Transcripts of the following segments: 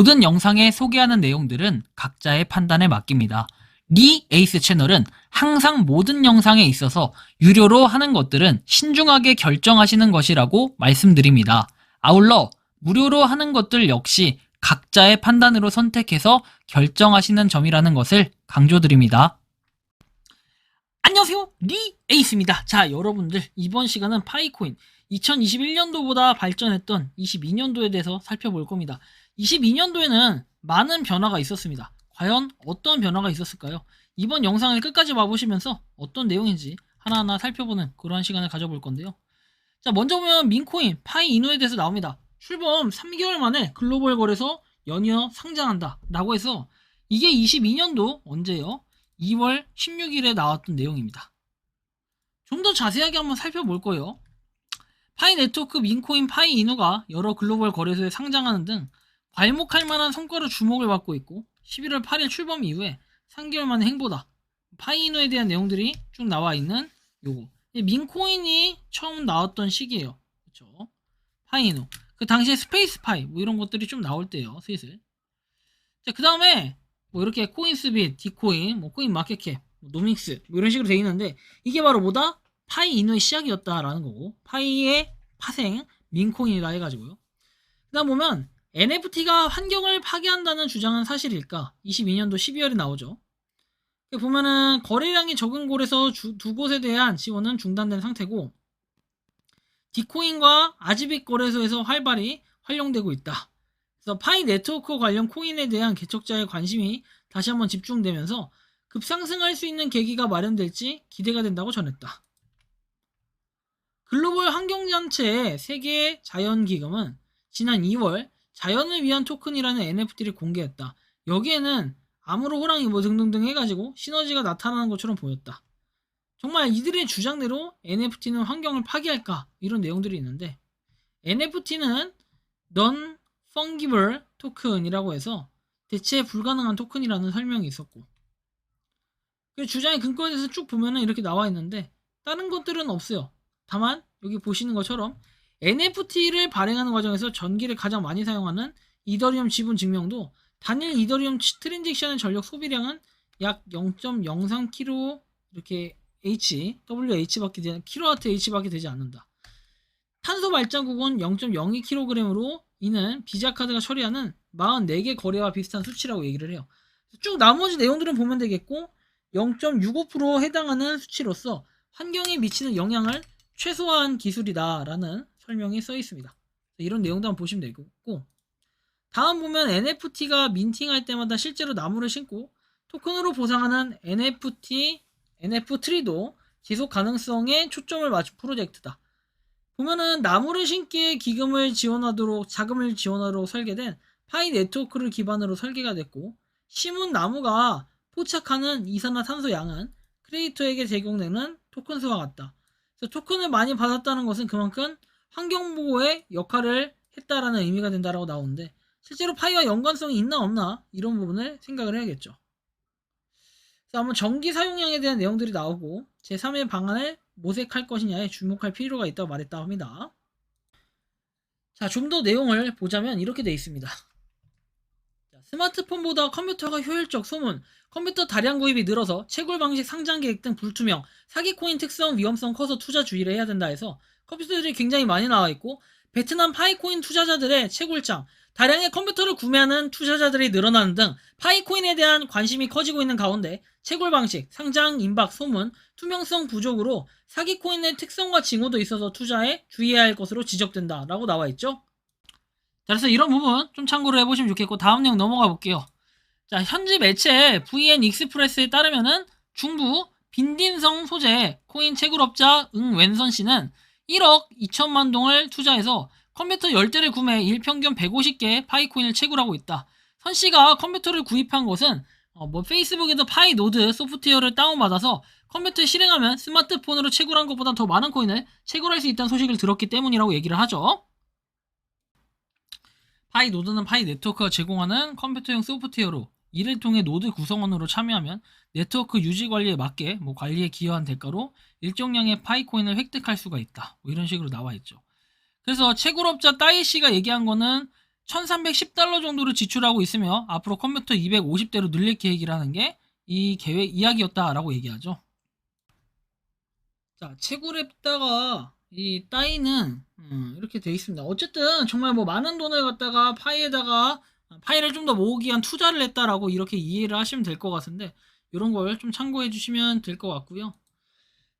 모든 영상에 소개하는 내용들은 각자의 판단에 맡깁니다. 리 에이스 채널은 항상 모든 영상에 있어서 유료로 하는 것들은 신중하게 결정하시는 것이라고 말씀드립니다. 아울러 무료로 하는 것들 역시 각자의 판단으로 선택해서 결정하시는 점이라는 것을 강조드립니다. 안녕하세요. 리 에이스입니다. 자, 여러분들 이번 시간은 파이코인 2021년도보다 발전했던 22년도에 대해서 살펴볼 겁니다. 22년도에는 많은 변화가 있었습니다. 과연 어떤 변화가 있었을까요? 이번 영상을 끝까지 봐보시면서 어떤 내용인지 하나하나 살펴보는 그러한 시간을 가져볼 건데요. 자, 먼저 보면 민코인 파이 이노에 대해서 나옵니다. 출범 3개월 만에 글로벌 거래소 연이어 상장한다 라고 해서 이게 22년도 언제요? 2월 16일에 나왔던 내용입니다. 좀 더 자세하게 한번 살펴볼 거예요. 파이 네트워크 민코인 파이 이노가 여러 글로벌 거래소에 상장하는 등 괄목할 만한 성과로 주목을 받고 있고 11월 8일 출범 이후에 3개월 만의 행보다. 파이노에 대한 내용들이 쭉 나와 있는 요거. 민코인이 처음 나왔던 시기예요. 그쵸? 파이노. 그 당시에 스페이스 파이 뭐 이런 것들이 좀 나올 때요 슬슬. 자그 다음에 뭐 이렇게 코인스빗 디코인 뭐 코인 마켓캡 뭐 노믹스 뭐 이런 식으로 돼 있는데 이게 바로 뭐다? 파이노의 시작이었다라는 거고 파이의 파생 민코인이다 해가지고요. 그 다음 보면 NFT가 환경을 파괴한다는 주장은 사실일까? 22년도 12월에 나오죠. 보면은 거래량이 적은 곳에서 주, 두 곳에 대한 지원은 중단된 상태고 디코인과 아지빅 거래소에서 활발히 활용되고 있다. 그래서 파이 네트워크 관련 코인에 대한 개척자의 관심이 다시 한번 집중되면서 급상승할 수 있는 계기가 마련될지 기대가 된다고 전했다. 글로벌 환경단체 세계 자연기금은 지난 2월 자연을 위한 토큰이라는 NFT를 공개했다. 여기에는 암으로 호랑이 뭐 등등등 해가지고 시너지가 나타나는 것처럼 보였다. 정말 이들의 주장대로 NFT는 환경을 파괴할까 이런 내용들이 있는데 NFT는 Non Fungible 토큰이라고 해서 대체 불가능한 토큰이라는 설명이 있었고 그 주장의 근거에 대해서 쭉 보면은 이렇게 나와 있는데 다른 것들은 없어요. 다만 여기 보시는 것처럼 NFT를 발행하는 과정에서 전기를 가장 많이 사용하는 이더리움 지분 증명도 단일 이더리움 트랜잭션의 전력 소비량은 약 0.03kg 이렇게 H, WH밖에 되지 킬로와트 H밖에 되지 않는다. 탄소 발자국은 0.02kg으로 이는 비자 카드가 처리하는 44개 거래와 비슷한 수치라고 얘기를 해요. 쭉 나머지 내용들은 보면 되겠고 0.65% 해당하는 수치로서 환경에 미치는 영향을 최소화한 기술이다라는 설명이 써 있습니다. 이런 내용도 한번 보시면 되겠고 다음 보면 NFT가 민팅할 때마다 실제로 나무를 심고 토큰으로 보상하는 NFT, NF트리도 지속 가능성에 초점을 맞춘 프로젝트다. 보면은 나무를 심기에 기금을 지원하도록 자금을 지원하도록 설계된 파이 네트워크를 기반으로 설계가 됐고 심은 나무가 포착하는 이산화탄소 양은 크리에이터에게 제공되는 토큰 수와 같다. 그래서 토큰을 많이 받았다는 것은 그만큼 환경보호의 역할을 했다라는 의미가 된다라고 나오는데 실제로 파이와 연관성이 있나 없나 이런 부분을 생각을 해야겠죠. 그래서 전기 사용량에 대한 내용들이 나오고 제3의 방안을 모색할 것이냐에 주목할 필요가 있다고 말했다 합니다. 자, 좀 더 내용을 보자면 이렇게 되어 있습니다. 자, 스마트폰보다 컴퓨터가 효율적 소문, 컴퓨터 다량 구입이 늘어서 채굴 방식 상장 계획 등 불투명, 사기 코인 특성 위험성 커서 투자 주의를 해야 된다 해서 컴퓨터들이 굉장히 많이 나와 있고 베트남 파이코인 투자자들의 채굴장, 다량의 컴퓨터를 구매하는 투자자들이 늘어나는 등 파이코인에 대한 관심이 커지고 있는 가운데 채굴 방식, 상장 임박 소문, 투명성 부족으로 사기 코인의 특성과 징후도 있어서 투자에 주의해야 할 것으로 지적된다 라고 나와 있죠. 자, 그래서 이런 부분 좀 참고를 해보시면 좋겠고 다음 내용 넘어가 볼게요. 자, 현지 매체 VN 익스프레스에 따르면은 중부 빈딘성 소재 코인 채굴업자 응 웬선 씨는 1억 2천만 동을 투자해서 컴퓨터 10대를 구매 일평균 150개 파이코인을 채굴하고 있다. 선 씨가 컴퓨터를 구입한 것은 어, 뭐 페이스북에서 파이 노드 소프트웨어를 다운받아서 컴퓨터에 실행하면 스마트폰으로 채굴한 것보다 더 많은 코인을 채굴할 수 있다는 소식을 들었기 때문이라고 얘기를 하죠. 파이 노드는 파이 네트워크가 제공하는 컴퓨터용 소프트웨어로 이를 통해 노드 구성원으로 참여하면 네트워크 유지 관리에 맞게 뭐 관리에 기여한 대가로 일정량의 파이코인을 획득할 수가 있다. 뭐 이런 식으로 나와 있죠. 그래서 채굴업자 따이 씨가 얘기한 거는 1310달러 정도를 지출하고 있으며 앞으로 컴퓨터 250대로 늘릴 계획이라는 게 이 계획 이야기였다라고 얘기하죠. 자, 채굴에다가 이 따위는 음, 이렇게 돼 있습니다. 어쨌든 정말 뭐 많은 돈을 갖다가 파이에다가 파이를 좀더 모으기 위한 투자를 했다라고 이렇게 이해를 하시면 될 것 같은데 이런 걸 좀 참고해 주시면 될 것 같고요.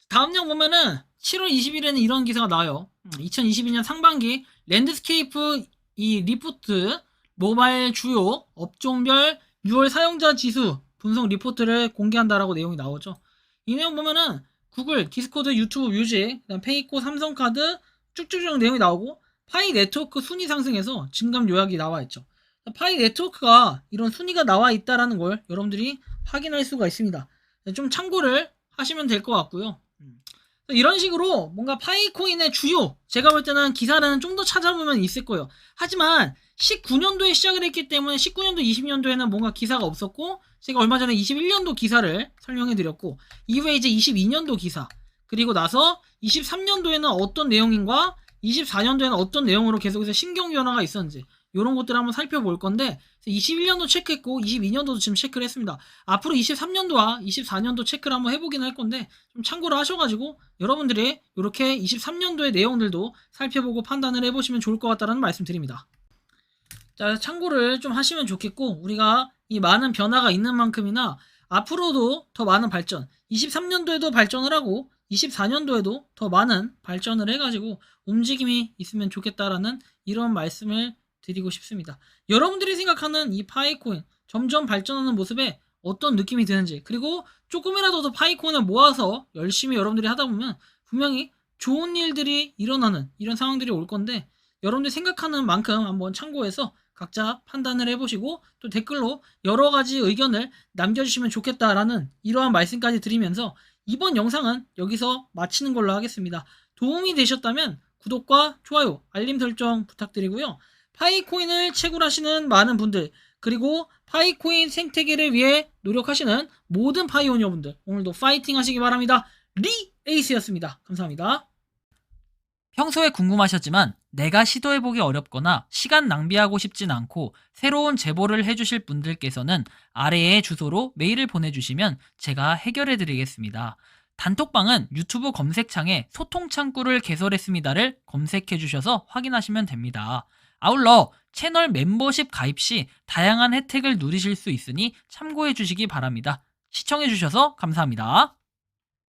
다음 장 보면은 7월 20일에는 이런 기사가 나와요. 2022년 상반기 랜드스케이프 이 리포트 모바일 주요 업종별 6월 사용자 지수 분석 리포트를 공개한다라고 내용이 나오죠. 이 내용 보면은 구글, 디스코드, 유튜브 뮤직, 페이코, 삼성카드 쭉쭉쭉 내용이 나오고 파이 네트워크 순위 상승에서 증감 요약이 나와 있죠. 파이 네트워크가 이런 순위가 나와 있다라는 걸 여러분들이 확인할 수가 있습니다. 좀 참고를 하시면 될 것 같고요. 음. 이런 식으로 뭔가 파이코인의 주요 제가 볼 때는 기사는 좀 더 찾아보면 있을 거예요. 하지만 19년도에 시작을 했기 때문에 19년도, 20년도에는 뭔가 기사가 없었고 제가 얼마 전에 21년도 기사를 설명해 드렸고 이후에 이제 22년도 기사 그리고 나서 23년도에는 어떤 내용인과 24년도에는 어떤 내용으로 계속해서 신경 변화가 있었는지 이런 것들을 한번 살펴볼 건데 21년도 체크했고 22년도도 지금 체크를 했습니다. 앞으로 23년도와 24년도 체크를 한번 해보긴 할 건데 좀 참고를 하셔가지고 여러분들이 이렇게 23년도의 내용들도 살펴보고 판단을 해보시면 좋을 것 같다는 말씀 드립니다. 자 참고를 좀 하시면 좋겠고 우리가 이 많은 변화가 있는 만큼이나 앞으로도 더 많은 발전 23년도에도 발전을 하고 24년도에도 더 많은 발전을 해가지고 움직임이 있으면 좋겠다라는 이런 말씀을 드리고 싶습니다. 여러분들이 생각하는 이 파이코인 점점 발전하는 모습에 어떤 느낌이 드는지 그리고 조금이라도 더 파이코인을 모아서 열심히 여러분들이 하다 보면 분명히 좋은 일들이 일어나는 이런 상황들이 올 건데 여러분들이 생각하는 만큼 한번 참고해서 각자 판단을 해보시고 또 댓글로 여러 가지 의견을 남겨주시면 좋겠다라는 이러한 말씀까지 드리면서 이번 영상은 여기서 마치는 걸로 하겠습니다. 도움이 되셨다면 구독과 좋아요, 알림 설정 부탁드리고요. 파이코인을 채굴하시는 많은 분들 그리고 파이코인 생태계를 위해 노력하시는 모든 파이오니어분들 오늘도 파이팅 하시기 바랍니다. 리 에이스였습니다. 감사합니다. 평소에 궁금하셨지만 내가 시도해보기 어렵거나 시간 낭비하고 싶진 않고 새로운 제보를 해주실 분들께서는 아래의 주소로 메일을 보내주시면 제가 해결해드리겠습니다. 단톡방은 유튜브 검색창에 소통 창구를 개설했습니다를 검색해주셔서 확인하시면 됩니다. 아울러 채널 멤버십 가입 시 다양한 혜택을 누리실 수 있으니 참고해 주시기 바랍니다. 시청해 주셔서 감사합니다.